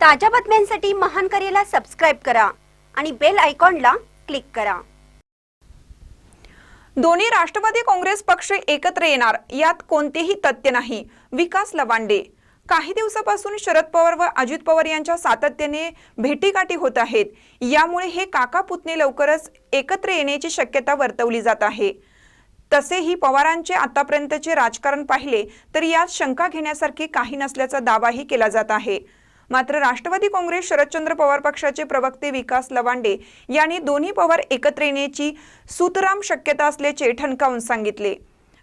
ताज्या बातम्यांसाठी महान करेला सबस्क्राईब करा आणि बेल आयकॉनला क्लिक करा. दोन्ही राष्ट्रवादी काँग्रेस पक्ष एकत्र येणार यात कोणतेही तथ्य नाही. विकास लवांडे. काही दिवसापासून शरद पवार व अजित पवार यांच्या सातत्याने भेटीगाठी होत आहेत. यामुळे हे काका पुतणे लवकरच एकत्र येण्याची शक्यता वर्तवली जात आहे. तसेही पवारांचे आतापर्यंतचे राजकारण पाहिले तर यात शंका घेण्यासारखे काही नसल्याचा दावाही केला जात आहे. मात्र राष्ट्रवादी काँग्रेस शरदचंद्र पवार पक्षाचे प्रवक्ते विकास लवांडे यांनी दोन्ही पवार एकत्र येण्याची सुतराम शक्यता असल्याचे ठणकावून सांगितले.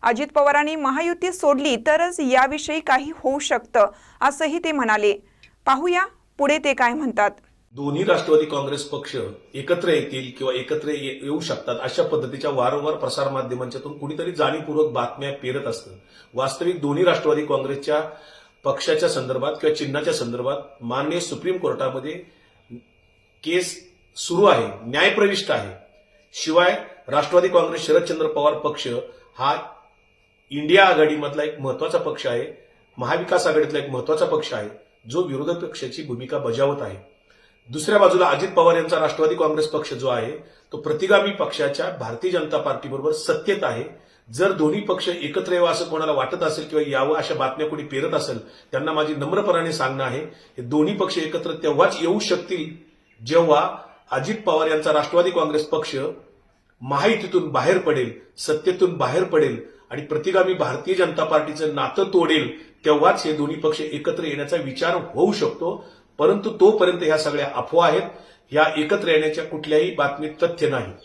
अजित पवारांनी महायुती सोडली तरच याविषयी काही होऊ शकतं असंही ते म्हणाले. पाहूया पुढे ते काय म्हणतात. दोन्ही राष्ट्रवादी काँग्रेस पक्ष एकत्र येतील किंवा एकत्र येऊ शकतात अशा पद्धतीच्या वारंवार प्रसारमाध्यमांच्यातून कुणीतरी जाणीवपूर्वक बातम्या पेरत असतं. वास्तविक दोन्ही राष्ट्रवादी काँग्रेसच्या पक्षाच्या संदर्भात किंवा चिन्हाच्या संदर्भात माननीय सुप्रीम कोर्टामध्ये केस सुरू आहे न्यायप्रविष्ट आहे. शिवाय राष्ट्रवादी काँग्रेस शरदचंद्र पवार पक्ष हा इंडिया आघाडीमधला एक महत्त्वाचा पक्ष आहे महाविकास आघाडीतला एक महत्त्वाचा पक्ष आहे जो विरोधी पक्षाची भूमिका बजावत आहे. दुसऱ्या बाजूला अजित पवार यांचा राष्ट्रवादी काँग्रेस पक्ष जो आहे तो प्रतिगामी पक्षाच्या भारतीय जनता पार्टीबरोबर सत्तेत आहे. जर दोन्ही पक्ष एकत्र यावं असं कोणाला वाटत असेल किंवा यावं अशा बातम्या कोणी पेरत असेल त्यांना माझी नम्रपणाने सांगणं आहे हे दोन्ही पक्ष एकत्र तेव्हाच येऊ शकतील जेव्हा अजित पवार यांचा राष्ट्रवादी काँग्रेस पक्ष महायुतीतून बाहेर पडेल सत्तेतून बाहेर पडेल आणि प्रतिगामी भारतीय जनता पार्टीचं नातं तोडेल तेव्हाच हे दोन्ही पक्ष एकत्र येण्याचा विचार होऊ शकतो. परंतु तोपर्यंत ह्या सगळ्या अफवा आहेत. या एकत्र येण्याच्या कुठल्याही बातमीत तथ्य नाही.